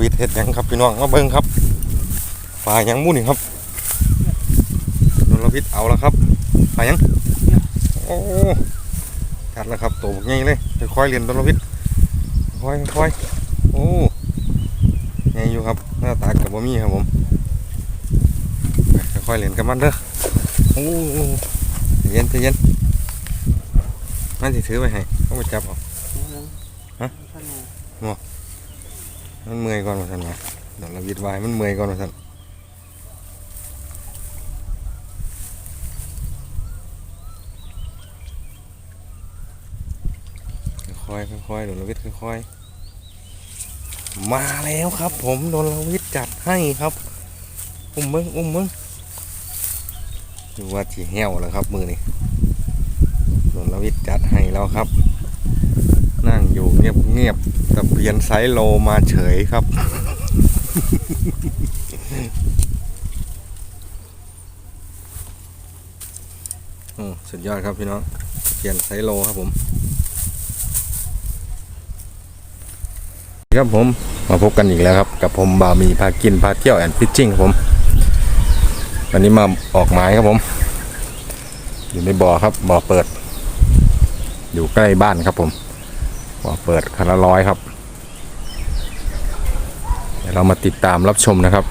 วิทย์เฮ็ดหยังครับพี่น้องมาเบิ่งครับปลาหยังหมู่นี่ครับนรวิทย์เอาแล้วครับปลาหยังโอ้กัดแล้วครับตัวบักใหญ่เลยค่อยๆเรียนนรวิทย์ค่อยๆค่อยๆโอ้ใหญ่อยู่ครับหน้าตากับบ่มีครับผมค่อยๆเรียนกับมันเด้อโอ้ใจเย็นใจเย็นมันสิถือไปให้ต้องไปจับเอาฮะมั มันเมื่อยก่อนว่าซั่นวะเดี๋ยวเราวิดไว้มันเมื่อยก่อนว่าซั่นค่อยๆค่อยโดนลวิทย์ค่อยๆมาแล้วครับ ผมโดนลวิทย์จัดให้ครับ อุ้มมึงอุ้มมึงดูว่าจีเหี่ยวแล้วครับมือนี่โดนลวิทย์จัดให้แล้วครับ อยู่เงียบเงียบๆแต่เปลี่ยนไซส์โลมาเฉยครับ โอ้สุดยอดครับพี่น้อง เปลี่ยนไซส์โลครับผม ครับผม มาพบกันอีกแล้วครับ กับผมบามีพากินพาเที่ยวแอนด์ฟิชชิ่งครับผม วันนี้มาออกหมายครับผม อยู่ในบ่อครับบ่อเปิด อยู่ใกล้บ้านครับผม ว่าเปิดคันละร้อยครับ เดี๋ยวเรามาติดตามรับชมนะครับ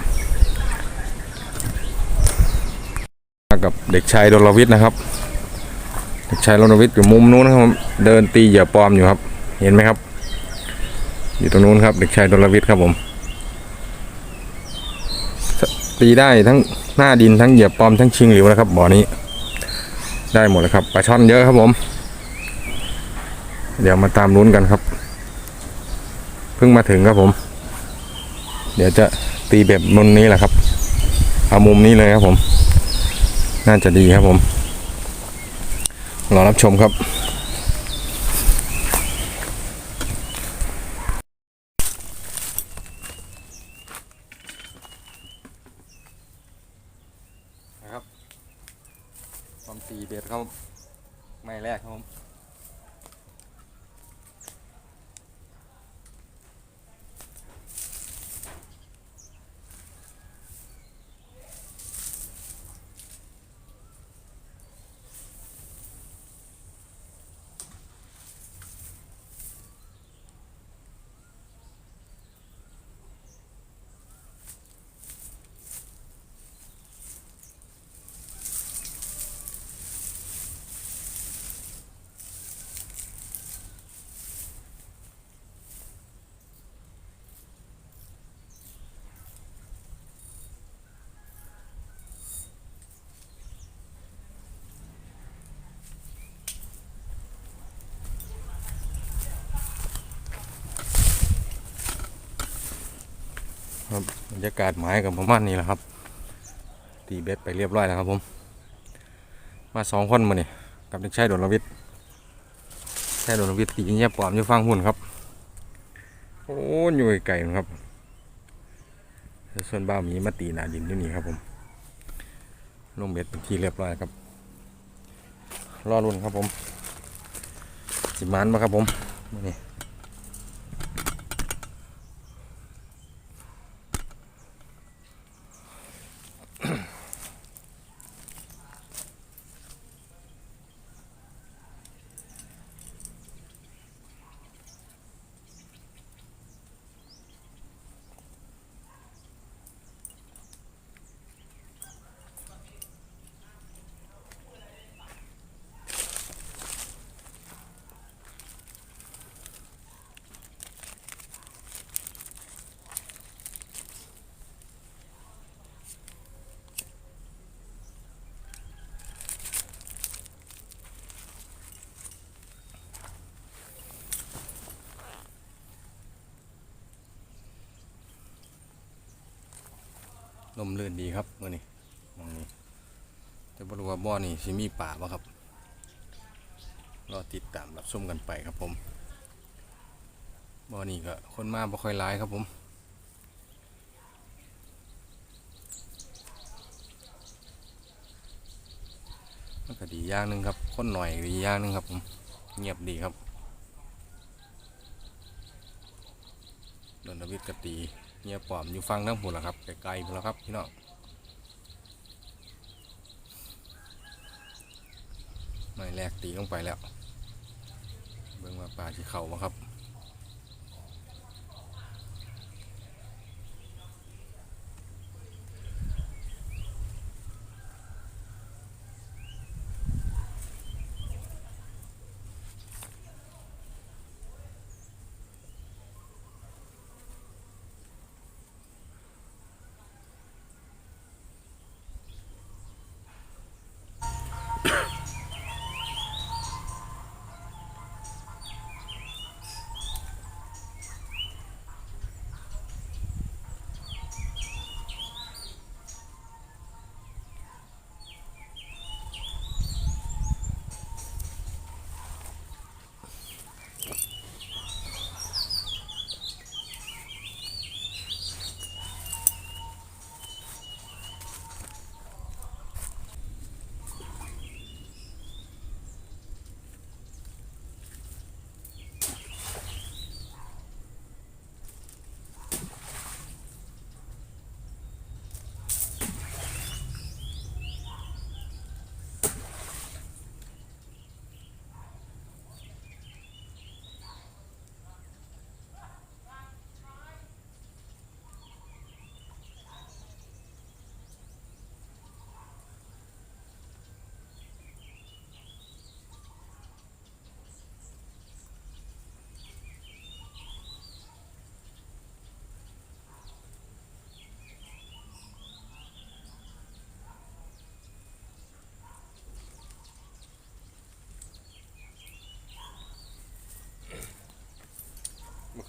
กับเด็กชายดลวิทย์นะครับ เด็กชายดลวิทย์อยู่มุมนู้นนะครับ เดินตีเหยื่อปลอมอยู่ครับ เห็นไหมครับ อยู่ตรงนู้นครับ เด็กชายดลวิทย์ครับผม ตีได้ทั้งหน้าดินทั้งเหยื่อปลอมทั้งชิงหลิวนะครับบ่อนี้ ได้หมดเลยครับปลาช่อนเยอะครับผม เดี๋ยวมาตามลุ้นกันครับ เพิ่งมาถึงครับผม เดี๋ยวจะตีแบบมุมนี้แหละครับ เอามุมนี้เลยครับผม น่าจะดีครับผมรอรับชมครับ นะครับความตีเบ็ดเขาไม่แรกครับผม บรรยากาศหมายกับประมาณนี้แหละครับ ตีเบ็ดไปเรียบร้อยแล้วครับผม มาสองคนมาเนี่ยกับเด็กชายดนลวิทย์ชายดนลวิทย์ตีเงียบปลอมอยู่ฟังหุ่นครับ โอ้ยอยู่ไกลๆนะครับ ส่วนบ้าวมีมาตีหนาดินอยู่นี่ครับผมลงเบ็ดเป็นที่เรียบร้อยครับ รอรุ่นครับผม สิมานมาครับผมมานี่ ลมเลื่อนดีครับมื่อนี้มองนี้จะบรู้ว่าบ่อนี่สิมีป่าบ่ครับรอติดตามรับชมกันไปครับผมบ่อนี่ก็คนมาบ่ค่อยร้ายครับผมมันก็ดีอย่างหนึ่งครับ คนหน่อยดีอย่างหนึ่งครับผมเงียบดีครับดนวิทย์กตี เงียปอมอยู่ฟังทั้งพุ่นละครับไกลๆพุ่นละครับพี่น้องไม่แลกตีลงไปแล้ว เบิ่งว่าปลาที่เข่ามาครับ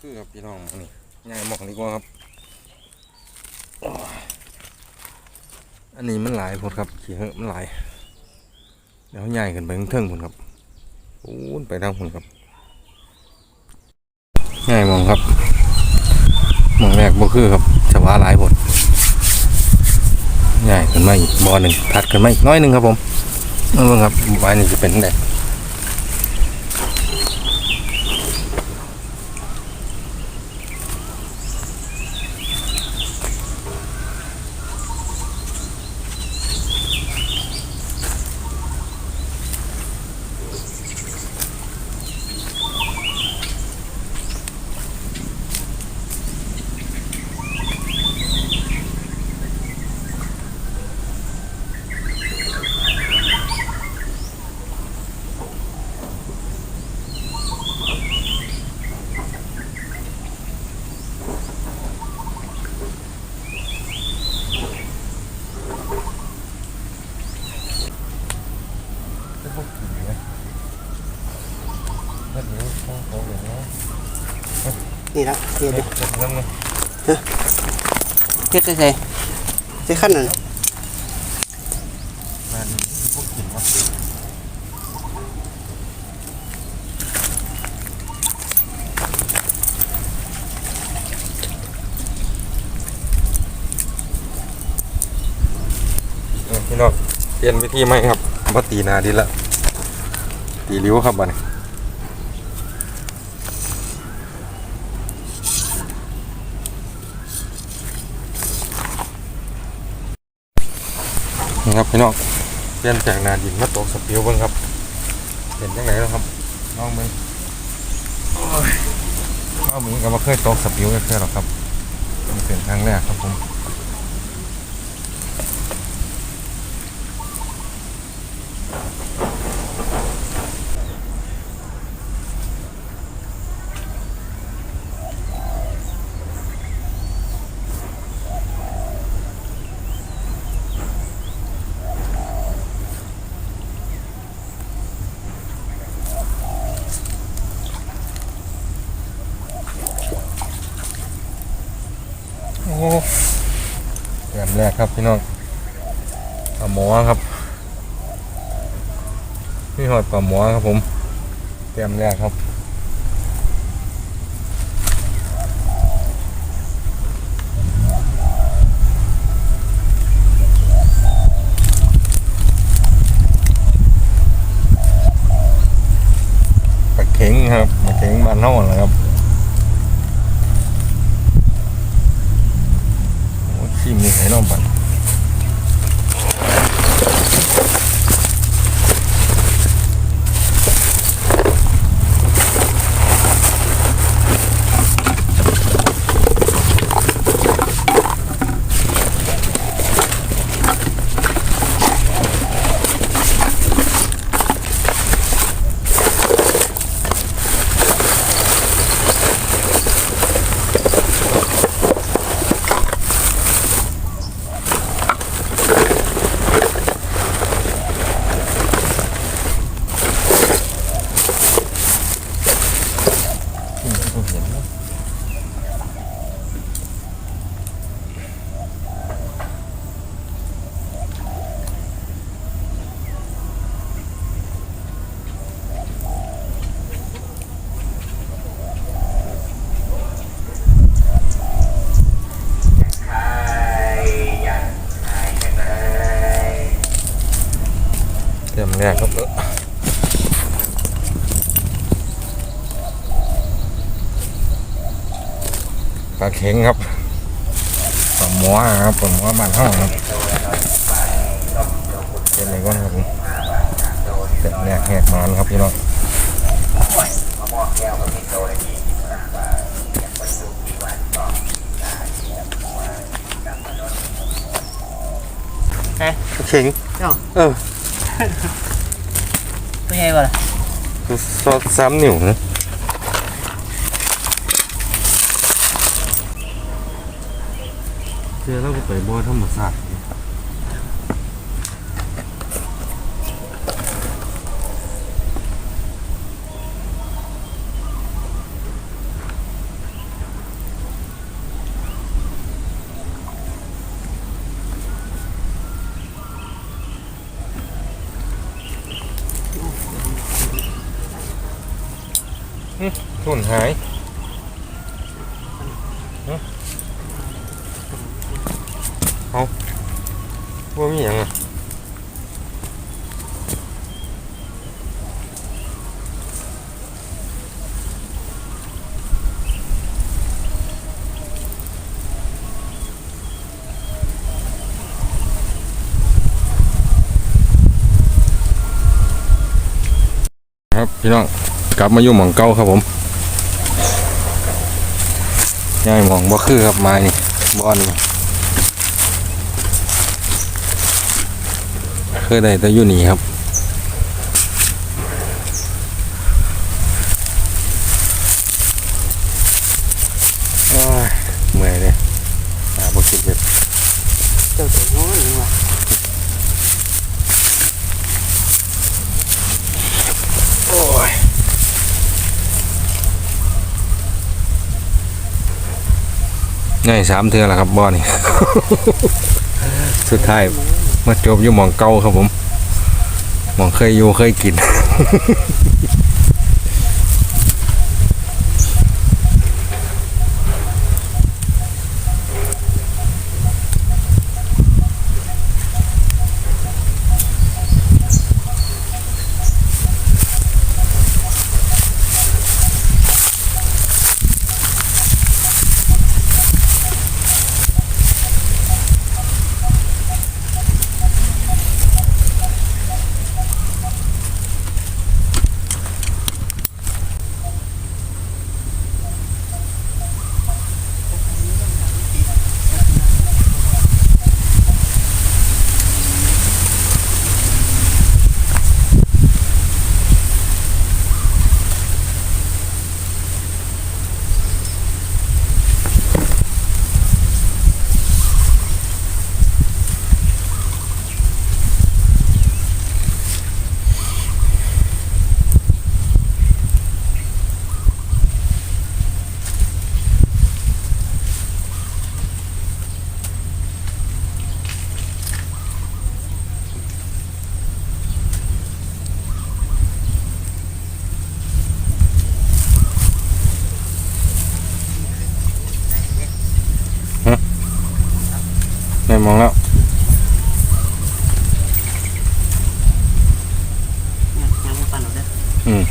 คือครับพี่น้องนี่ง่ายหมองดีกว่าครับ อันนี้มันหลายพดครับขี้เหอะมันหลายเดี๋ยวใหญ่ขึ้นไปข้งเทิงพุ่นครับปูนไปทางพุ่นครับง่ายหมองครับหมองแรกบ่คือครับชวาหลายพดใหญ่ขึ้นมาอีกบ่อหนึ่งถัดขึ้นมาอีกน้อยหนึ่งครับผมนั่นเบิ่งครับใบนี้จะเป็นไงนี่ละ เดเด็กเด็กนั่นไงเฮ็ดใส่ใส่ใส่ขั้นนั่นพี่น้องเปลี่ยนวิธีไหมครับมาตีนาดินละตีริ้วครับบัดนี้ ครับพี่น้องเปลี่ยนจากหนาดินมาตกสปิวบ้างครับเห็นยังไงแล้วครับน้องมึงน้องมึงก็มาเคยตกสปิวแค่หรอครับเป็นครั้งแรกครับผม ครับพี่น้องปลาหมอครับพี่หอดปลาหมอครับผม เตรียมแรกครับปลาเข็งครับปลาเข็งบ้านนอกนะครับขี้มีไห่น้องปัน เข็งครับปลาหมอครับปลาหมอบ้านห้องครับเป็นไงก่อนครับผมแต่แรกแหกมันครับพี่น้องเอ๊ะปลาเข็งเนาะเออไม่ใช่ป่ะล่ะซอสสามนิ้วนะ เจอแล้วก็ไปบ่อธรรมศาสตร์ทุนหายเอ้าเอาว่ามีอย่างอะครับ พี่น้องกลับมาอยู่หมองเก้าครับผมย่ายหมองบ่คือครับไม้นี่บอนนี่เคยได้แต่อยู่นี่ครับโอ้ยเมื่อยเลยหาบ่คิดเลยเจ้าตัวน้อยนี่วะ โอ้ยง่ายสามเทือแล้วครับบอนี่ สุดท้ายมาจบอยู่หมองเก่าครับผมหมองเคยอยู่เคยกิน ไม่มองแล้ว เนี่ยยังไม่ปั่นหรอกเด้อ อืม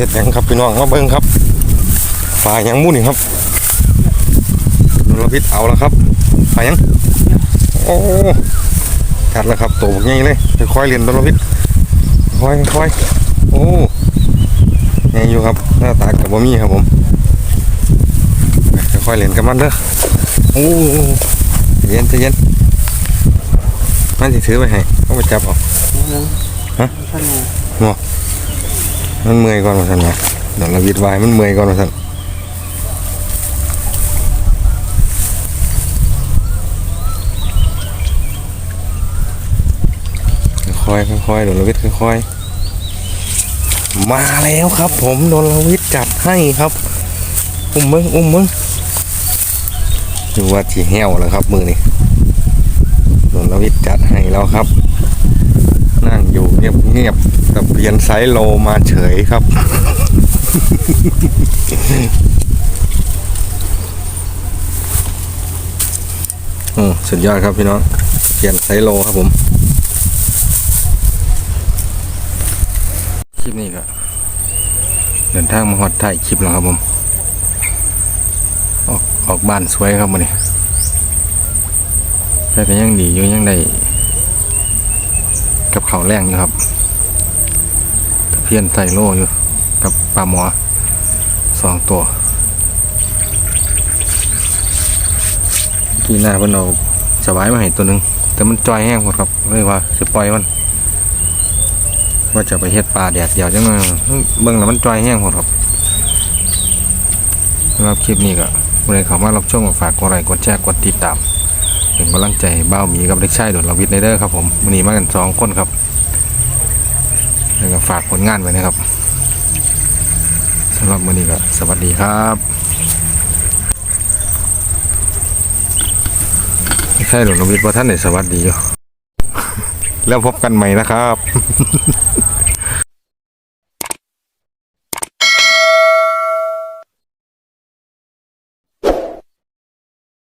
เอาวิทย์เฮ็ดหยังครับพี่น้องมาเบิ่งครับฝ่ายหยังหมู่นี่ครับเราพิษเอาแล้วครับฝ่ายหยังโอ้กัดแล้วครับโตบักใหญ่เลยค่อยๆเรียนตัวเราพิษค่อยๆค่อยๆโอ้ใหญ่อยู่ครับหน้าตากับบ่มีครับผมค่อยๆเล่นกับมันเด้อโอ้ใจเย็นใจเย็นมันสิถือไปให้เอาไปจับเออกฮะท่านไง มันเมื่อยก่อนว่าซั่นนะเดี๋ยวเราวิดไว้มันเมื่อยก่อนว่าซั่นค่อยๆค่อยโดนลวิทย์ค่อยๆมาแล้วครับ ผมโดนลวิทย์จัดให้ครับ อุ้มมึงอุ้มมึงดูว่าจีแห้วแล้วครับ มือนี่โดนลวิทย์จัดให้แล้วครับ นั่งอยู่เงียบๆ แต่เปลี่ยนไซส์โลมาเฉยครับ โอ้สุดยอดครับพี่น้อง เปลี่ยนไซส์โลครับผม คลิปนี้ก็เดินทางมาฮอดถ่ายคลิปแล้วครับผม ออกออกบ้านสวยครับมันนี้แต่ก็ยังดีอยู่ยังได้กับเขาแรงอยู่ครับ พียนใส่โลอยู่กับปลาหมอสองตัวกีหน้าเพิ่นเอาสบายมาให้ตัวหนึ่งแต่มันจอยแห้งหมดครับเลยว่าจะปล่อยมันว่าจะไปเฮ็ดปลาแดดเดียวจังเลยเบิ่งแล้วมันจอยแห้งหมดครับสำหรับคลิปนี้ก็ผู้ใดเข้ามารับชมก็ฝากกดไลค์กดแชร์กดติดตามเป็นกำลังใจให้บ้าหมีกับเด็กชายโดดลวิทย์ในเด้อครับผมวันนี้มากันสองคนครับ แล้วก็ฝากผลงานไว้นะครับสำหรับวันนี้ก็สวัสดีครับเด็กชายโดดลวิทย์ว่าท่านไหนสวัสดีอยู่แล้วพบกันใหม่นะครับ